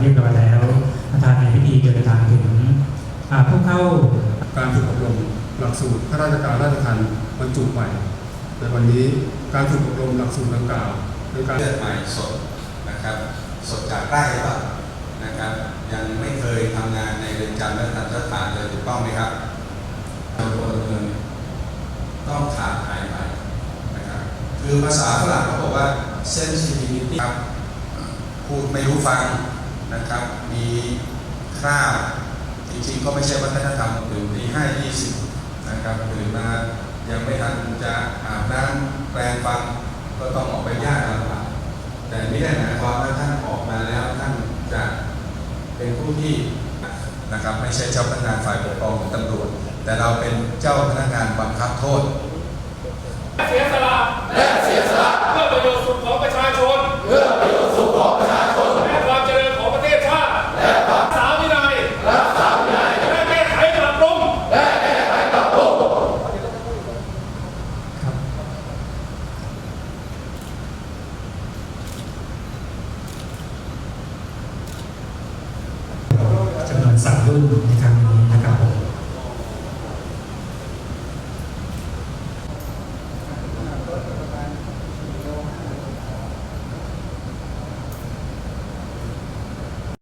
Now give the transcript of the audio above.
เรียบร้อยแล้ว ประธานในพิธีเดินทางถึงผู้เข้าการฝึกอบรมหลักสูตรข้าราชการราชทัณฑ์บรรจุใหม่ในวันนี้การฝึกอบรมหลักสูตรดังกล่าวเป็นการเลือกใหม่สดนะครับสดจากใต้หรือเปล่านะครับยังไม่เคยทำงานในเรือนจำและทัชทฐานเลยถูกต้องไหมครับทำงวลเมืองต้องขาดหายไปนะครับคือภาษาฝรั่งเขาบอกว่า sensitivity ครับพูดไม่รู้ฟัง นะครับ มีคราบจริงๆก็ไม่ใช่วัฒนธรรมตื่นตีห้ายี่สิบนะครับตื่นมายังไม่ทันจะอาบน้ำแปรงฟันก็ต้องออกไปย่ากลำบากแต่ไม่ได้หมายความว่าท่านออกมาแล้วท่านจะเป็นผู้ที่นะครับไม่ใช่เจ้าพนักงานฝ่ายปกครองหรือตำรวจ แต่เราเป็นเจ้าพนักงานบังคับโทษ เสียสละและเสียสละเพื่อประโยชน์สุขของประชาชน เพื่อประโยชน์สุขของประชาชน และความเจริญของประเทศชาติ และรักษาวินัยรักษาวินัย และแก้ไขปรับปรุง จำนวนสามรุ่นนะครับ